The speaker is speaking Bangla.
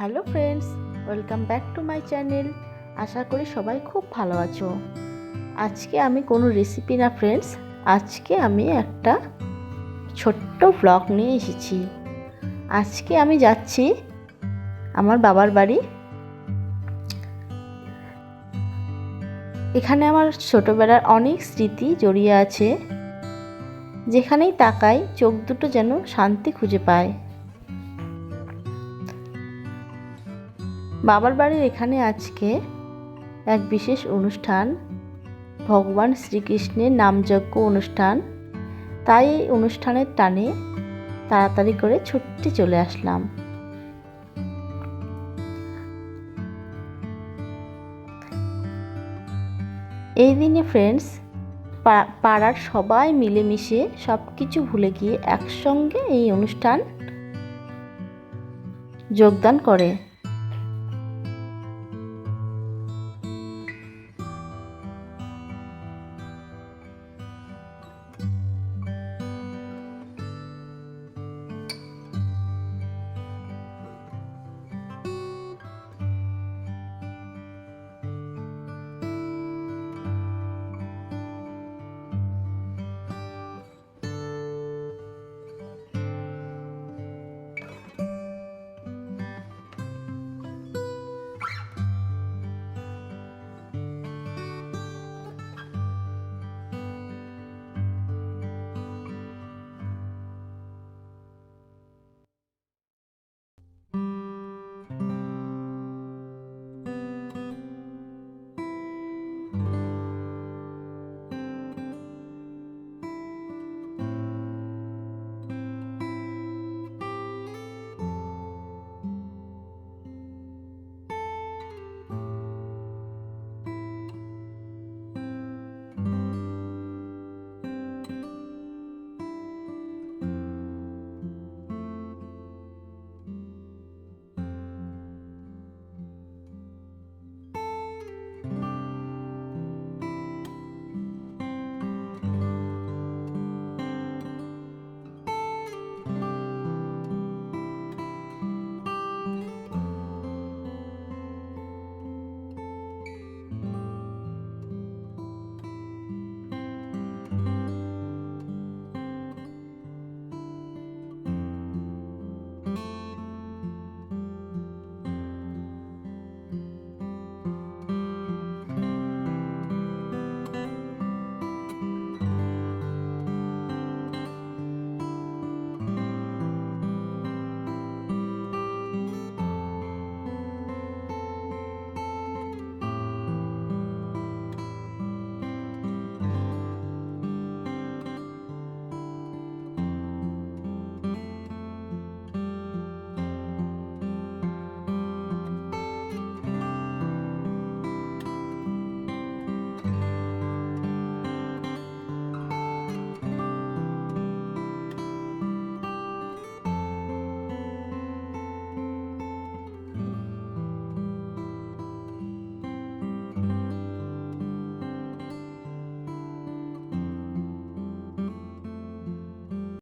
Hello friends, welcome back to my channel. আশা করি সবাই খুব ভালো আছো। আজকে আমি কোনো রেসিপি না ফ্রেন্ডস, আজকে আমি একটা ছোট্ট ব্লগ নিয়ে এসেছি। আজকে আমি যাচ্ছি আমার বাবার বাড়ি। এখানে আমার ছোটোবেলার অনেক স্মৃতি জড়িয়ে আছে, যেখানেই তাকাই চোখ দুটো যেন শান্তি খুঁজে পায়। বাবার বাড়ির এখানে আজকে এক বিশেষ অনুষ্ঠান। ভগবান শ্রীকৃষ্ণের নামযজ্ঞ অনুষ্ঠান। তাই এই অনুষ্ঠানের টানে তাড়াতাড়ি করে ছুটতে চলে আসলাম। এই দিনে ফ্রেন্ডস পাড়ার সবাই মিলেমিশে সব কিছু ভুলে গিয়ে একসঙ্গে এই অনুষ্ঠান যোগদান করে।